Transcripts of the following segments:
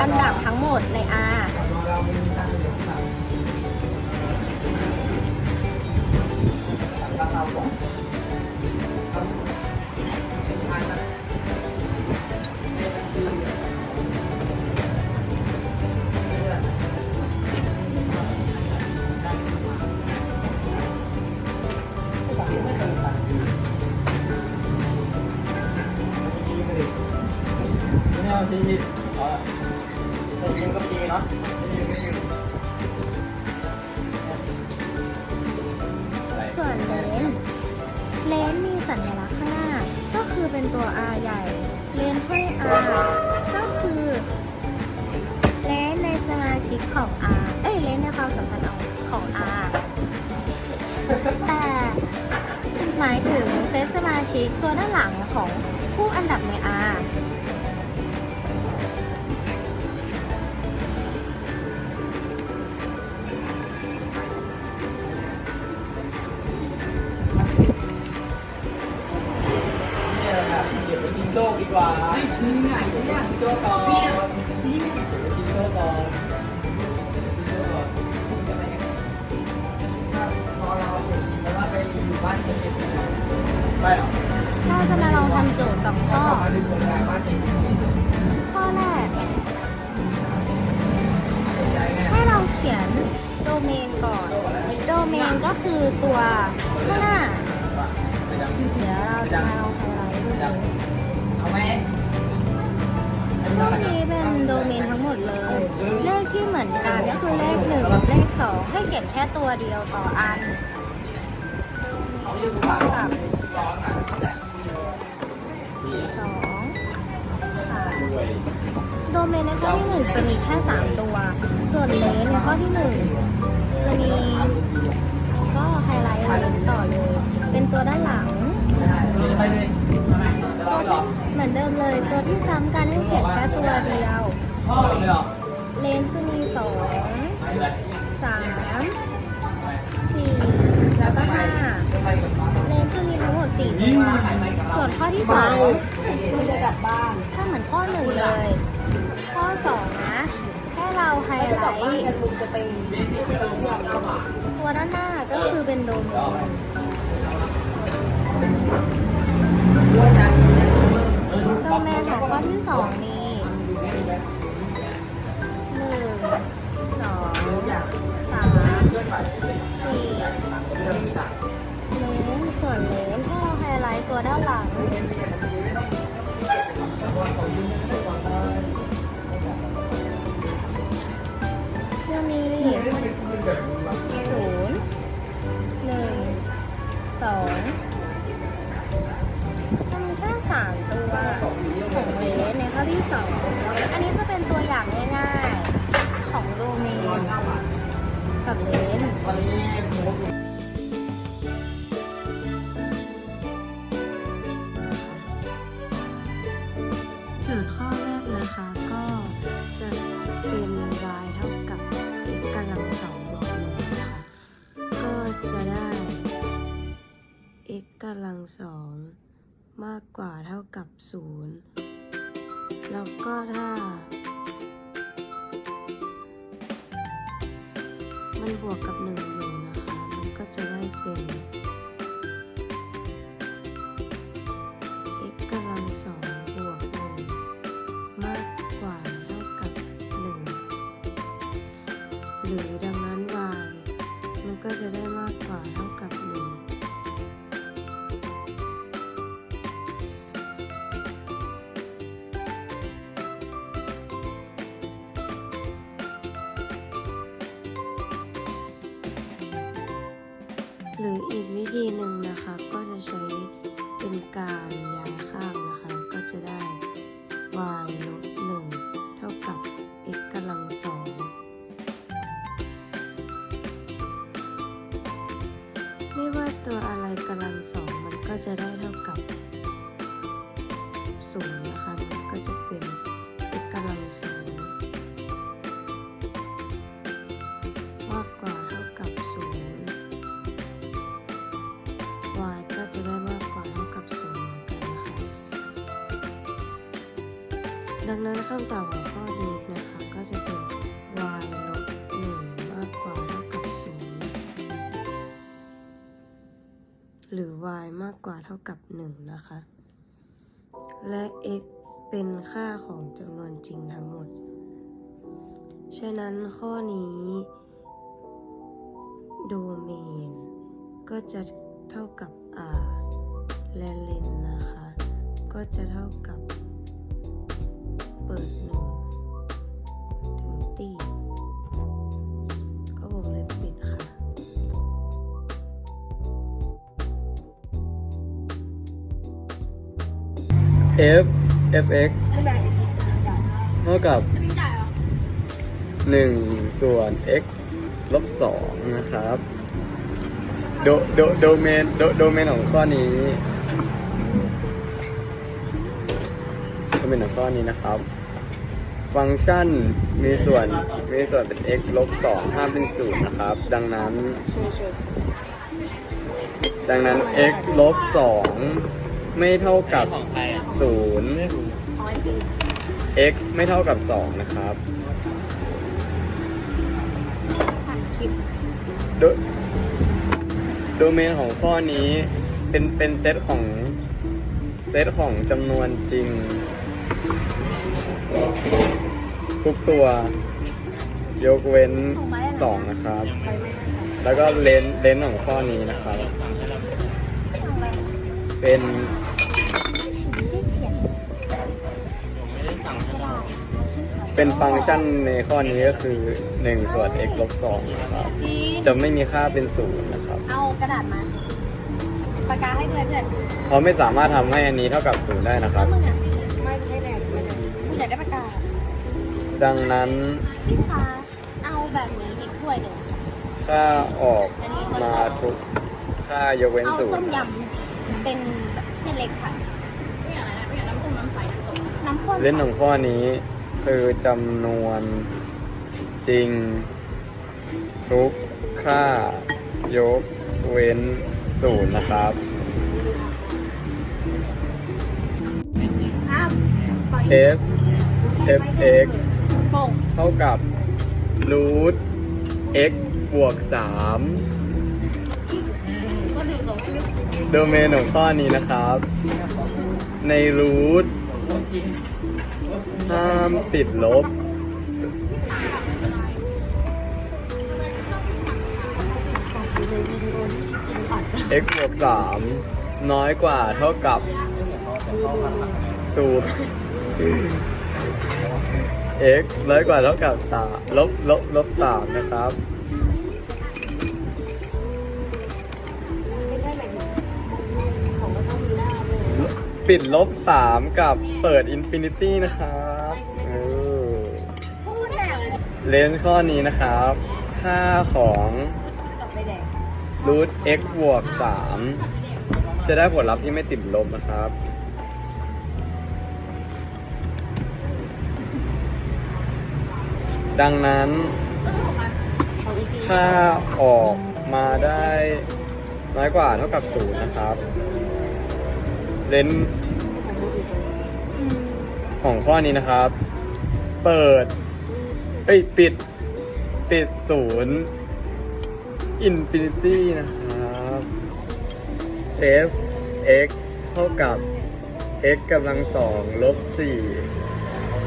อันดับทั้งหมดใน R ไม่ะส่วนเลนเลนมีสัญลักษณ์ข้างหน้า ก็คือเป็นตัว R ใหญ่ เลนห้อย R ก็คือเลนในสมาชิกของ R เอ้ยเลนในความสัมพันธ์ของ R แต่หมายถึงเซตสมาชิกตัวด้านหลังของผู้อันดับใน R โชคดีกว่าไม่ชิงอะไอ้เนี่ยชิงโชคก่อนเสี้ยเก็บไปชิงโชคก่อนชิงโชคก่อนพอเราเสร็จแล้วว่าไปอยู่บ้านจะเก็บไปหรอเราจะมาลองทำโจทย์สองข้อข้อแรกใจแน่ให้เราเขียนโดเมนก่อน โดเมนก็คือตัวข้างหน้าเดี๋ยวเราจะมาลองไฮไลท์ดู ดเมนทั้งหมดเลย เลขที่เหมือนกันก็คือเลขหนึ่งเลขสองให้เขียนแค่ตัวเดียวต่ออันสองสามโดเมนในข้อที่หนึ่งจะมีแค่สามตัว ส่วนเลนในข้อที่หนึ่งจะมีก็ไฮไลท์เลนต่อเลยเป็นตัวด้านหลังเหรอเหมือนเดิมเลยตัวที่ซ้ำกันให้เขียนแค่ตัวเดียว พ่อไม่หรอเลนจะมีสองสามสี่แล้วก็ห้าเลนจะมีทั้งหมดสี่ตัวส่วนข้อที่สองคุณจะกลับบ้านถ้าเหมือนข้อหนึ่งเลย ข้อสองนะให้เราไฮไลท์กันลุงจะไปตัวด้านหน้าก็คือเป็นโดเมนโดเมนของข้อที่สองมี สองสามสี่หนูส่วนเลนให้เราไฮไลท์ตัวด้านหลัง กับเลนตอนนี้หมูโจทย์ข้อแรกนะคะก็จะเป็น y เท่ากับ x กำลังสองบวกหนึ่งนะคะก็จะได้ x กำลังสองมากกว่าเท่ากับศูนย์แล้วก็ถ้า มันบวกกับหนึ่งอยู่นะคะ มันก็จะได้เป็น x กำลังสองบวกหนึ่งมากกว่าเท่ากับหนึ่งหรือ ธีหนึ่งนะคะก็จะใช้เป็นการย้ายข้างนะคะก็จะได้ y ลบหนึ่งเท่ากับ x กำลังสองไม่ว่าตัวอะไรกำลังสองมันก็จะได้เท่ากับศูนย์นะคะมันก็จะเป็น หรือ y มากกว่าเท่ากับหนึ่งนะคะ และ x เป็นค่าของจำนวนจริงทั้งหมด ฉะนั้นข้อนี้ โดเมน ก็จะเท่ากับ r และเลนนะคะ ก็จะเท่ากับเปิดหนึ่ง f fx เท่ากับ1ส่วน x ลบ2นะครับ โดโดโดเมนโดโดเมนของข้อนี้โดเมนของข้อนี้นะครับ ฟังก์ชันมีส่วนมีส่วนเป็น x ลบ2ห้ามเป็นศูนย์นะครับ ดังนั้น ดังนั้น x ลบ2 ไม่เท่ากับ0 x ไม่เท่ากับ 2 นะครับผ่านคลิปโดโดเมนของข้อนี้เป็นเป็นเซตของเซตของจำนวนจริง ทุกตัวยกเว้น 2 นะครับแล้วก็เลนเลนของข้อนี้นะครับเป็น เป็นฟังก์ชันในข้อนี้ก็คือ1ส่วน x ลบ2นะครับ จะไม่มีค่าเป็นศูนย์นะครับ เอากระดาษมาปากกาให้เพื่อนเพื่อนเพราะไม่สามารถทำให้อันนี้เท่ากับศูนย์ได้นะครับมึงอะไม่ไม่แน่ไม่แน่มึงอยากได้ปากกาดังนั้นพี่ฟ้าเอาแบบนี้อีกถ้วยหนึ่งค่าออกมาทุกค่ายกเว้นเอาศูต้นมย์ยำเป็นแบบเส้นเล็กค่ะน้ำข้นเล่นของข้อนี้ คือจำนวนจริง ทุกค่ายกเว้นศูนย์นะครับอ้าว f f x โป่งเท่ากับ root x บวก 3 โดเมนของข้อนี้นะครับ ใน root ห้ามติดลบ x บวก3น้อยกว่าเท่ากับศูนย์ x น้อยกว่าเท่ากับสามลบลบลบสามนะครับ ไม่ใช่หมายถึงของก็ต้องมีหน้าด้วย ปิดลบสามกับเปิดอินฟินิตี้นะครับ เลนส์ข้อนี้นะครับ ค่าของรูท x บวก 3 จะได้ผลลัพธ์ที่ไม่ติดลบนะครับ ดังนั้น ค่าออกมาได้น้อยกว่าเท่ากับศูนย์นะครับ เลนส์ของข้อนี้นะครับ เปิด เอ้ยปิด ปิดศูนย์อินฟินิตี้นะครับ f x เท่ากับ x กำลังสองลบสี่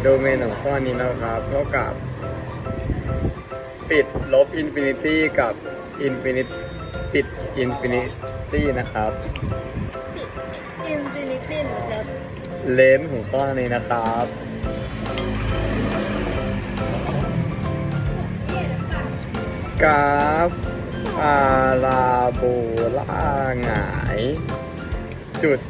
โดเมนของข้อนี้นะครับ เท่ากับ ปิดลบอินฟินิตี้กับอินฟินิตปิดอินฟินิตี้นะครับ อินฟินิตี้เดี๋ยวเลนส์ของข้อนี้นะครับ กราฟพาราโบลาหงาย จุด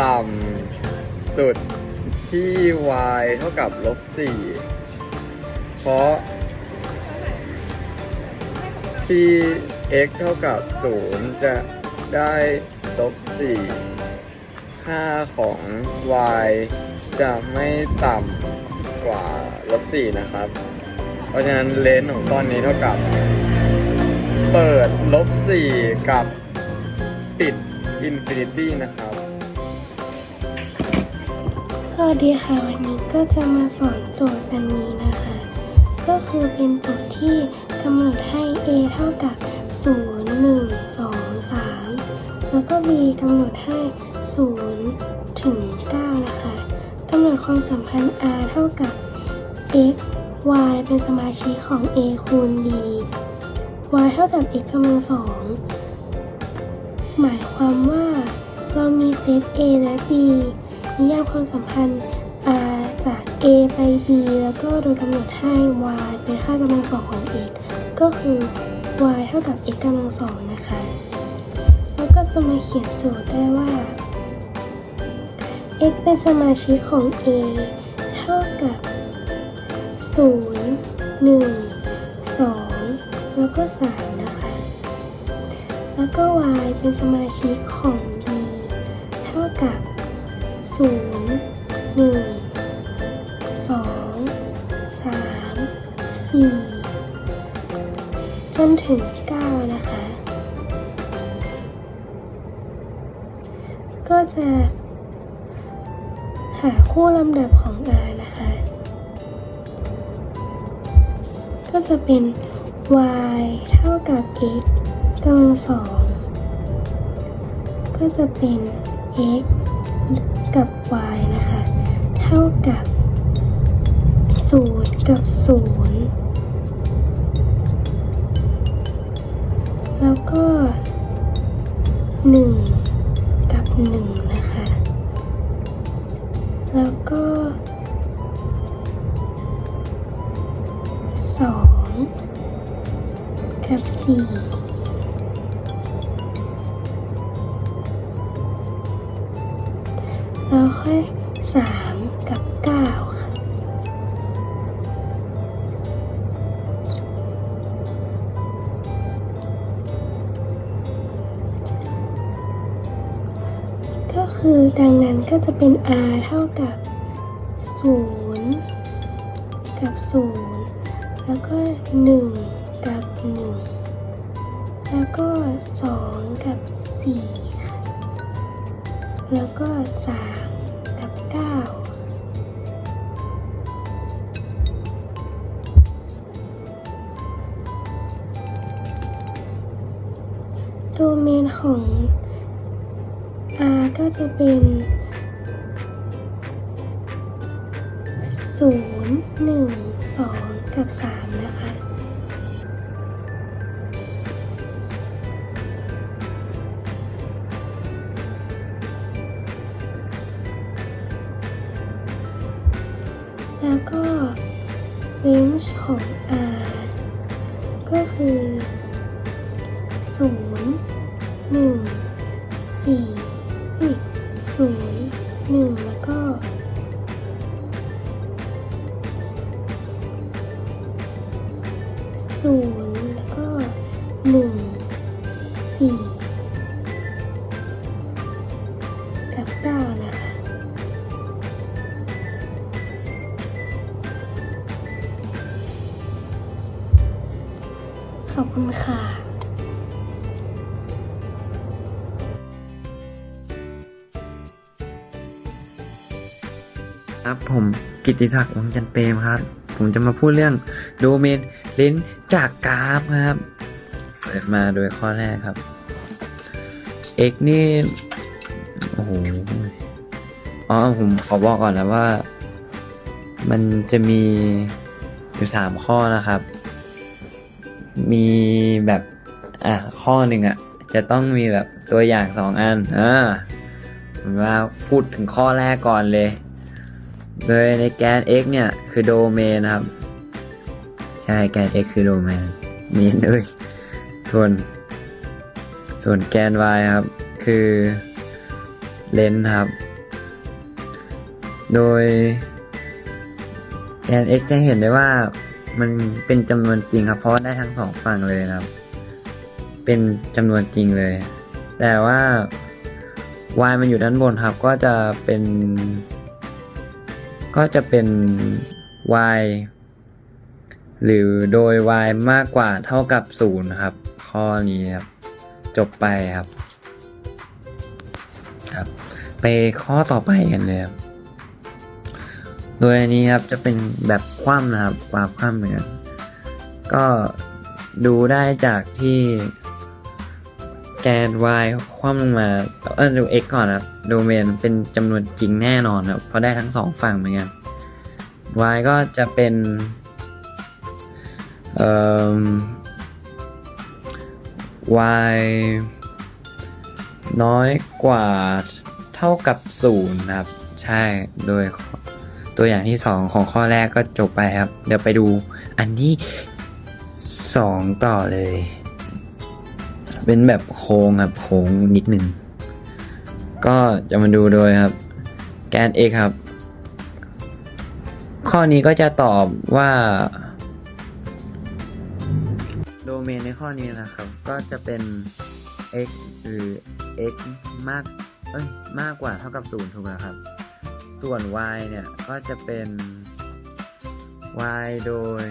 ต่ำสุดที่ y เท่ากับลบ4เพราะ ที่ x เท่ากับ0จะได้ลบ4ค่าของ y จะไม่ต่ำกว่าลบ4นะครับ เพราะฉะนั้นเลนส์ของก้อนนี้เท่ากับ เปิดลบ4กับปิดอินฟินิตี้นะครับสวัสดีค่ะวันนี้ก็จะมาสอนโจทย์อันนี้นะคะ ก็คือเป็นโจทย์ที่กำหนดให้ a เท่ากับ 0 1 2 3 แล้วก็ b กำหนดให้ 0 ถึง 9 นะคะกำหนดความสัมพันธ์ r เท่ากับ x y เป็นสมาชิกของ a คูณ b y เท่ากับ x กำลังสองหมายความว่าเรามีเซต a และ b นิยามความสัมพันธ์ r จาก a ไป b แล้วก็โดยกำหนดให้ y เป็นค่ากำลังสองของ x ก็คือ y เท่ากับ x กำลังสองนะคะ แล้วก็จะมาเขียนโจทย์ได้ว่า x เป็นสมาชิกของ a เท่ากับ 0 1 2แล้วก็3นะคะ แล้วก็ y เป็นสมาชิกของ d เท่ากับ0 1 กำลังสองก็จะเป็น x กับ y นะคะ เท่ากับ 0 กับ 0 แล้วก็ 1 กับ 1 นะคะ แล้วก็ 2 กับ 4 แล้วค่อย3กับ9ค่ะ ก็คือดังนั้นก็จะเป็น r เท่ากับ0กับ0แล้วก็1กับ1แล้วก็2กับ4ค่แล้วก็3 ของ R ก็จะเป็น 0 1 2 กับ 3 นะคะ แล้วก็ range ของ R ก็คือ ครับผมกิติศักดิ์วังจันเปรมครับ ผมจะมาพูดเรื่องโดเมนเลนส์จากกราฟครับ เปิดมาโดยข้อแรกครับ x นี่ โอ้โห อ๋อผมขอบอกก่อนนะว่า มันจะมีอยู่สามข้อนะครับ มีแบบ อะ ข้อหนึ่งอะ จะต้องมีแบบตัวอย่างสองอัน อ่าผมว่าพูดถึงข้อแรกก่อนเลย โดยในแกน x เนี่ย คือโดเมนนะครับ ใช่แกน x คือโดเมนมีด้วยส่วน ส่วนแกน y ครับ คือเลนส์ครับ โดยแกน x จะเห็นได้ว่ามันเป็นจำนวนจริงครับ เพราะได้ทั้งสองฝั่งเลยนะครับ เป็นจำนวนจริงเลย แต่ว่า y มันอยู่ด้านบนครับ ก็จะเป็น ก็จะเป็น y หรือโดย y มากกว่าเท่ากับ 0 ครับ ข้อนี้ครับ จบไปครับครับ ไปข้อต่อไปกันเลยครับ โดยอันนี้ครับจะเป็นแบบคว่ำนะครับควาบคว่ำเหมือนกันก็ดูได้จากที่ แกน y คว่ำลงมาเออดู x ก่อนนะครับโดเมนเป็นจำนวนจริงแน่นอนครับเพราะได้ทั้งสองฝั่งเหมือนกัน y ก็จะเป็นเอ่อ y น้อยกว่าเท่ากับศูนย์ครับ ใช่โดยตัวอย่างที่สองของข้อแรกก็จบไปครับ เดี๋ยวไปดูอันที่สองต่อเลย เป็นแบบโค้งครับโค้งนิดหนึ่งก็จะมาดูโดยครับ แกน x ครับ ข้อนี้ก็จะตอบว่า โดเมนในข้อนี้นะครับ ก็จะเป็น x หรือ x มากเอ้ยมากกว่าเท่ากับ0ถูกไหมครับ ส่วน y เนี่ยก็จะเป็น y โดย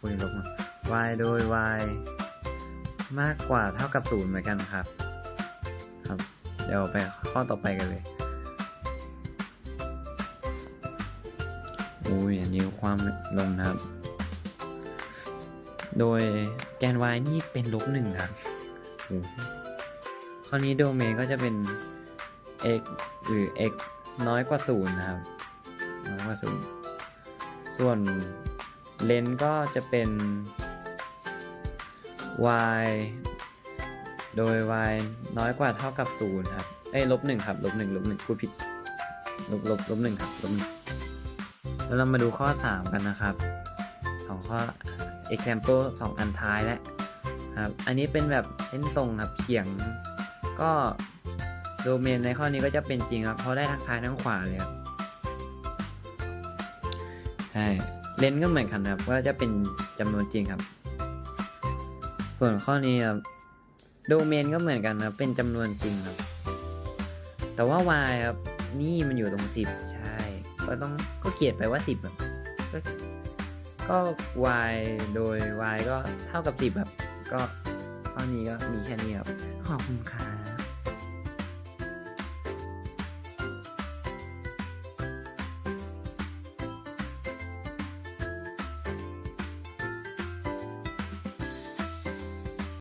คุยลบมา y โดย y มากกว่าเท่ากับ0เหมือนกันครับ ครับ เดี๋ยวไปข้อต่อไปกันเลยอุ้ยอันนี้ความลงนะครับ โดยแกน y นี่เป็นลบหนึ่งครับโอ้โหข้อนี้โดเมนก็จะเป็น x หรือ x น้อยกว่าศูนย์นะครับ น้อยกว่าศูนย์ส่วนเลนก็จะเป็น y โดย y น้อยกว่าเท่ากับศูนย์ครับ เอ้ยลบหนึ่งครับลบหนึ่งลบหนึ่งพูดผิดลบลบลบหนึ่งครับลบหนึ่งแล้วเรามาดูข้อ 3 กันนะครับสองข้อ example สองอันท้ายแล้วครับ อันนี้เป็นแบบเส้นตรงครับเฉียง ก็โดเมนในข้อนี้ก็จะเป็นจริงครับ เพราะได้ทั้งซ้ายทั้งขวาเลยครับใช่เลนส์ก็เหมือนกันครับ ก็จะเป็นจำนวนจริงครับ ส่วนข้อนี้ครับโดเมนก็เหมือนกันครับเป็นจำนวนจริงครับ แต่ว่า y ครับนี่มันอยู่ตรงสิบใช่ ก็ต้องก็เขียนไปว่าสิบแบบก็ก็ y โดย y ก็เท่ากับสิบแบบก็ข้อนี้ก็มีแค่นี้ครับ ขอบคุณครับ